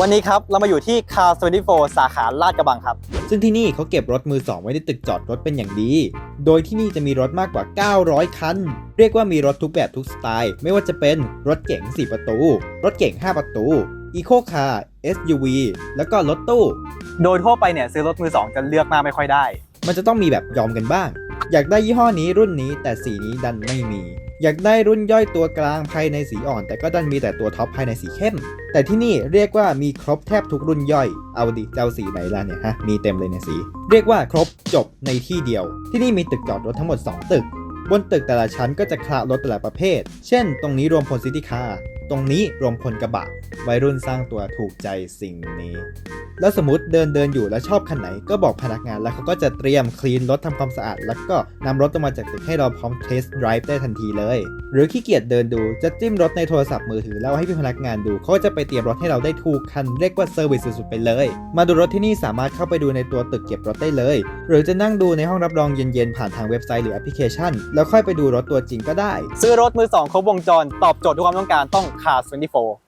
วันนี้ครับ เรามาอยู่ที่ Car 24 สาขาลาดกระบังครับ ซึ่งที่นี่เขาเก็บรถมือสองไว้ในตึกจอดรถเป็นอย่างดี โดยที่นี่จะมีรถมากกว่า 900 คัน เรียกว่ามีรถทุกแบบทุกสไตล์ ไม่ว่าจะเป็นรถเก๋ง 4 ประตู รถเก๋ง 5 ประตู Eco Car SUV แล้วก็รถตู้ โดยทั่วไปเนี่ยซื้อรถมือ 2 จะเลือกมากไม่ค่อยได้ มันจะต้องมีแบบยอมกันบ้าง อยากได้ยี่ห้อนี้รุ่นนี้แต่สีนี้ดันไม่มี อยากได้รุ่นย่อยตัวกลางภายในสีอ่อน แต่ก็ดันมีแต่ตัวท็อปภายในสีเข้ม แต่ที่นี่เรียกว่ามีครบแทบทุกรุ่นย่อย เอาดิเจ้าสีไหนล่ะเนี่ยฮะ มีเต็มเลยในยสี เรียกว่าครบจบในที่เดียว ที่นี่มีตึกจอดรถทั้งหมด 2 ตึก บนตึกแต่ละชั้นก็จะคละรถแต่ละประเภท เช่น ตรงนี้รวมพลซิตี้คาร์ ตรงนี้รวมพลกระบะ วัยรุ่นสร้างตัวถูกใจสิ่งนี้ แล้วสมมติเดินเดินอยู่แล้วชอบคันไหนก็บอกพนักงานแล้วเขาก็จะเตรียมคลีนรถทำความสะอาด แล้วก็นำรถออกมาจากตึกให้เราพร้อมเทสต์ไดรฟ์ได้ทันทีเลย หรือขี้เกียจเดินดูจะจิ้มรถในโทรศัพท์มือถือแล้วให้พี่พนักงานดูเขาก็จะไปเตรียมรถให้เราได้ถูกคันเรียกว่าเซอร์วิสสุดๆไปเลย มาดูรถที่นี่สามารถเข้าไปดูในตัวตึกเก็บรถได้เลย หรือจะนั่งดูในห้องรับรองเย็นๆผ่านทางเว็บไซต์หรือแอปพลิเคชัน แล้วค่อยไปดูรถตัวจริงก็ได้ ซื้อรถมือ2ครบวงจรตอบโจทย์ทุกความต้องการต้อง Car 24